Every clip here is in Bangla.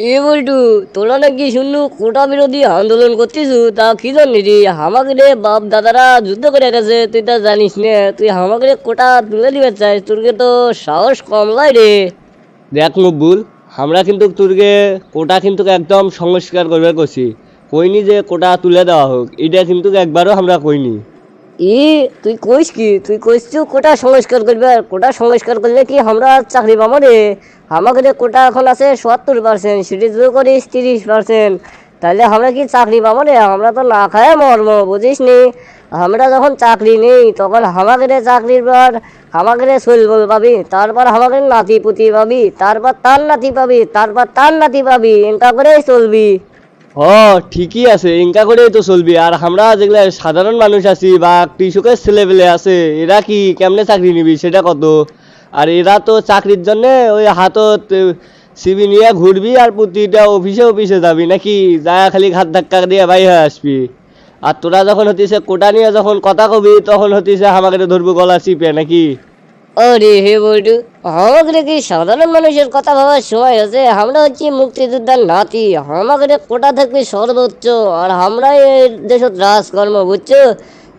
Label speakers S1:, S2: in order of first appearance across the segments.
S1: এ বলটু তোরা নাকি শুনলু কোটা বিরোধী আন্দোলন করতিস তা কি জানি রে? আমাকে রে বাপ দাদারা যুদ্ধ করে গেছে তুই তা জানিস না? তুই আমাকে রে কোটা তুলে দিবে চাস তোরকে তো সাহস কম লাই রে।
S2: দেখ মকবুল আমরা কিন্তু তোরকে কোটা কিন্তু একদম সংস্কার করবে করছি কইনি যে কোটা তুলে দেওয়া হোক এটা কিন্তু একবারও আমরা কইনি।
S1: ই তুই কইস কি? তুই কইস কোটা সংস্কার করবে কোটা সংস্কার করলে কি আমরা চাকরি পাবো রে? আমাকে রে কোটা এখন আছে সত্তর পার্সেন্ট সেটি যদি করিস তিরিশ পার্সেন্ট তাহলে আমরা কি চাকরি পাবো রে? আমরা তো না খায় মর্ম বুঝিস নি? আমরা যখন চাকরি নেই, তখন আমাকে রে চাকরির পর আমাকে রে চলবল পাবি, তারপর আমাকে নাতি পুতি পাবি, তারপর তার নাতি পাবি, তারপর তার নাতি পাবি এটা করেই চলবি।
S2: হ, ঠিকই আছে, ইনকা করেই তো চলবি। আর আমরা যেগুলা সাধারণ মানুষ আছি বা কৃষকের ছেলেপেলে আছে, এরা কি কেমনে চাকরি নিবি, সেটা কত? আর এরা তো চাকরির জন্য ওই হাতত সিবি নিয়ে ঘুরবি আর প্রতিটা অফিসে অফিসে যাবি। নাকি যা খালি ঘাত ধাক্কা দিয়ে বাই হয়ে আসবি? আর তোরা যখন হতিছে কোটা নিয়ে যখন কথা কবি, তখন হতিছে আমাকে ধরবো গলা চিপে, নাকি?
S1: আরে হে বলটু আমাকে কি সাধারণ মানুষের কথা ভাবার সময় আছে আমরা হচ্ছি মুক্তিযোদ্ধার নাতি, আমাকে কোটা থাকবে সর্বোচ্চ, আর আমরাই এই দেশত রাজকর্ম, বুঝছ?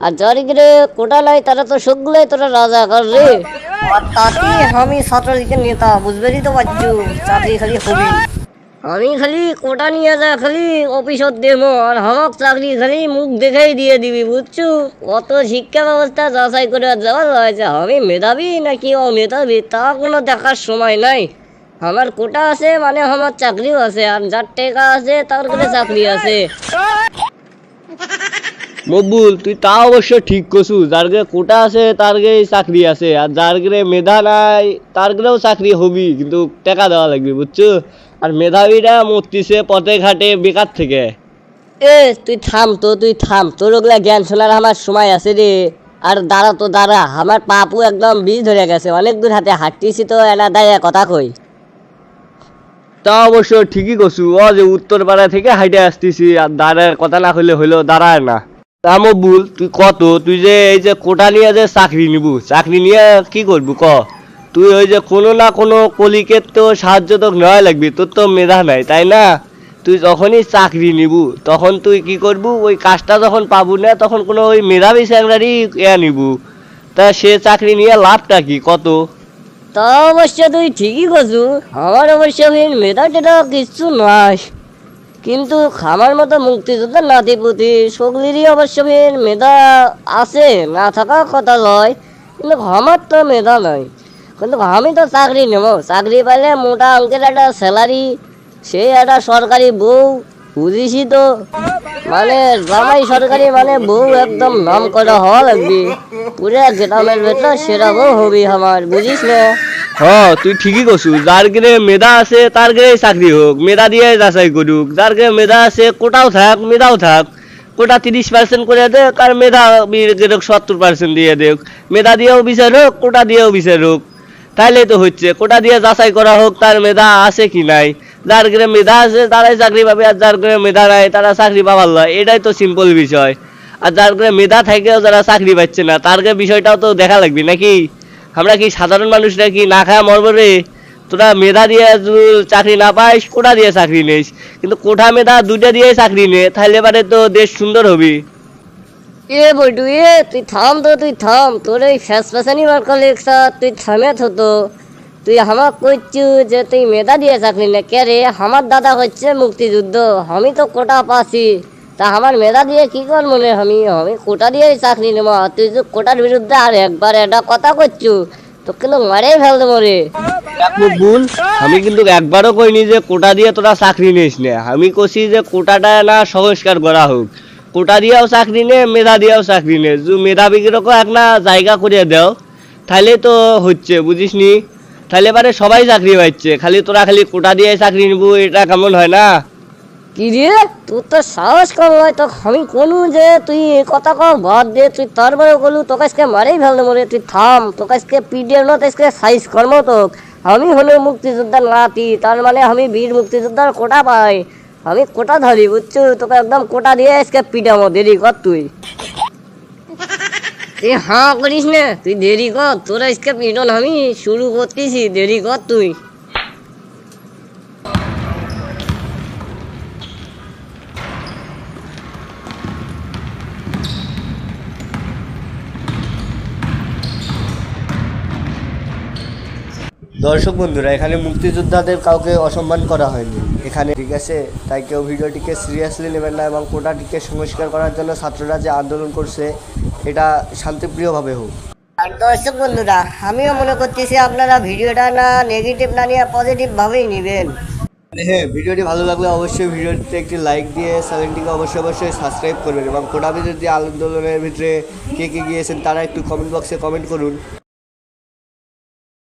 S1: আর যার গিরে কোটা নাই তারা তো সবগুলাই তোরা রাজা কর রে তাতে আমি ছাত্রলীগের নেতা বুঝবেরই তো পারছ চাকরি খালি হবি। আমি খালি কোটা নিয়ে যা খালি অফিসত দেবো আর আমাক চাকরি খালি মুখ দেখেই দিয়ে দিবি বুঝছ? কত শিক্ষা ব্যবস্থা যাচাই করে যাওয়া হয়েছে আমি মেধাবী নাকি ও অমেধাবী তা কোনো দেখার সময় নাই। আমার কোটা আছে মানে আমার চাকরিও আছে আর যার টাকা আছে তার কাছে চাকরি আছে।
S2: মকবুল তুই তা অবশ্য ঠিক কছু যার গে কোটা আছে তার গে চাকরি আছে। আর যার গে মেধা নাই তার গেও চাকরি হবি কিন্তু টাকা দেওয়া লাগবে বুঝছ? আর মেধাবীরা মরতিছে পথে ঘাটে বেকার থেকে।
S1: এ তুই থাম তো তুই থাম। তোর ওগুলা জ্ঞান শোনার আমার সময় আছে রে। আর দাঁড়া তো দাঁড়া। আমার পাপু একদম বীজ ধরে গেছে। অনেক দূর হাতে হাঁটতেছি তো এলা দায় কথা কই।
S2: তা অবশ্য ঠিকই কছু ও যে উত্তর পাড়া থেকে হাইটে আসতেছি আর দাঁড়ার কথা না হইলে হইল দাঁড়ায় না। তা মকবুল তুই কত তুই যে এই যে কোটা নিয়ে যে চাকরি নিবু, চাকরি নিয়ে কি করবি ক? তুই ওই যে কোনো না কোনো কলিকের তো সাহায্য তো নেওয়া লাগবি, তোর তো মেধা নাই, তাই না? তুই যখনই চাকরি নিবু, তখন তুই কি করবু, ওই কাজটা যখন পাবু না, তখন কোনো ওই মেধাবী স্যাংরারই ইয়া নিবু। তা সে চাকরি নিয়ে লাভটা কি কত
S1: তা? অবশ্য তুই ঠিকই করছু, আমার অবশ্য মেধা টেধা কিচ্ছু নয় কিন্তু খামার মতো মুক্তিযোদ্ধার নাতিপুতি সগলিরই অবশ্য মেধা আছে, না থাকা কথা নয়, কিন্তু আমার তো মেধা নয় কিন্তু আমি তো চাকরি নেব। চাকরি পাইলে মোটা অঙ্কের একটা স্যালারি সে একটা সরকারি বউ, বুঝিসই তো। মানে জামাই সরকারি মানে বউ একদম নাম করা হওয়া লাগবে। পুরো গ্রামের ভেতর সেরা বউ হবি আমার, বুঝিস না?
S2: হ্যাঁ তুই ঠিকই কছু। যার গেলে মেধা আছে তার গেলে চাকরি হোক মেধা দিয়ে যাচাই করুক যার গেলে মেধা আছে, কোটাও থাক, মেধাও থাক। কোটা তিরিশ পার্সেন্ট করে দেখ আর মেধা সত্তর পার্সেন্ট দিয়ে দেখ মেধা দিয়েও বিচার হোক কোটা দিয়েও বিচার হোক তাহলে তো হচ্ছে কোটা দিয়ে যাচাই করা হোক তার মেধা আছে কি নাই। যার গেলে মেধা আছে তারাই চাকরি পাবে আর যার গেলে মেধা নাই তারা চাকরি পাবার লয় এটাই তো সিম্পল বিষয়। আর যার গেলে মেধা থাকেও যারা চাকরি পাচ্ছে না তার বিষয়টাও তো দেখা লাগবে নাকি? আমরা কি সাধারণ মানুষরা কি না খায় মরবো রে। তোরা মেধা দিয়ে চাকরি না পাইস, কোটা দিয়ে চাকরি নিস। কিন্তু কোঠা মেধা দুইটা দিয়ে চাকরি নে তাহলে এবারে তো দেশ সুন্দর হবি।
S1: এ বটু এ, তুই থাম তো, তুই থাম। তোর এই ফ্যাস ফ্যাসানি মার্কা লেখা তুই থামে তো তুই আমাক কইছু যে তুই মেধা দিয়ে চাকরি নে। কে রে? আমার দাদা হচ্ছে মুক্তিযুদ্ধ। আমি তো কোটা পাছি তা আমার মেধা দিয়ে কি কর মনে আমি? আমি কোটা দিয়ে চাকরি নেব। তুই যে কোটার বিরুদ্ধে আর একবার একটা কথা করছু তো কিন্তু মারেই ফেল দেবো রে
S2: ভুল আমি কিন্তু একবারও কইনি যে কোটা দিয়ে তোরা চাকরি নিস নে। আমি কছি যে কোটাটা না সংস্কার করা হোক। কোটা দিয়েও চাকরি নে, মেধা দিয়েও চাকরি নে। যে এক না জায়গা করে দাও। তাহলে তো হচ্ছে, বুঝিস নি? তাহলে এবারে সবাই চাকরি পাচ্ছে। খালি তোরা খালি কোটা দিয়ে চাকরি নিবো, এটা কেমন হয় না?
S1: কি রে তো সাহস কম হয় তো আমি কোনো যে তুই এ কথা কম বাদ দে, তুই তারপরে বলু তোকে আজকে মারেই ফেলতে মরে তুই থাম তোকে আজকে পিডিএফ না আজকে সাইজ কর্ম তো আমি হলো মুক্তিযোদ্ধার নাতি, তার মানে আমি বীর মুক্তিযোদ্ধার কোটা পাই। আমি কোটা ধরি, বুঝছ? তোকে একদম কোটা দিয়ে আজকে পিটামো দেরি কর তুই। তুই হাঁ করিস না, তুই দেরি কর, তোর আজকে পিটন আমি, শুরু করতেছি, দেরি কর তুই।
S2: দর্শক বন্ধুরা এখানে মুক্তিযোদ্ধাদের কাউকে অসম্মান করা হয়নি। এখানে ঠিক আছে তাই কেউ ভিডিওটিকে সিরিয়াসলি নেবেন না এবং কোটাটিকে সংস্কার করার জন্য ছাত্ররা যে আন্দোলন করছে এটা শান্তিপ্রিয়ভাবে হোক।
S1: আর দর্শক বন্ধুরা আমিও মনে করতেছি আপনারা ভিডিওটা না নেগেটিভ না নিয়ে পজিটিভভাবেই নেবেন।
S2: হ্যাঁ ভিডিওটি ভালো লাগলে অবশ্যই ভিডিওটিতে একটি লাইক দিয়ে চ্যানেলটিকে অবশ্যই অবশ্যই সাবস্ক্রাইব করবেন এবং কোটা বিরোধী আন্দোলনের ভিতরে কে কে গিয়েছেন তারা একটু কমেন্ট বক্সে কমেন্ট করুন।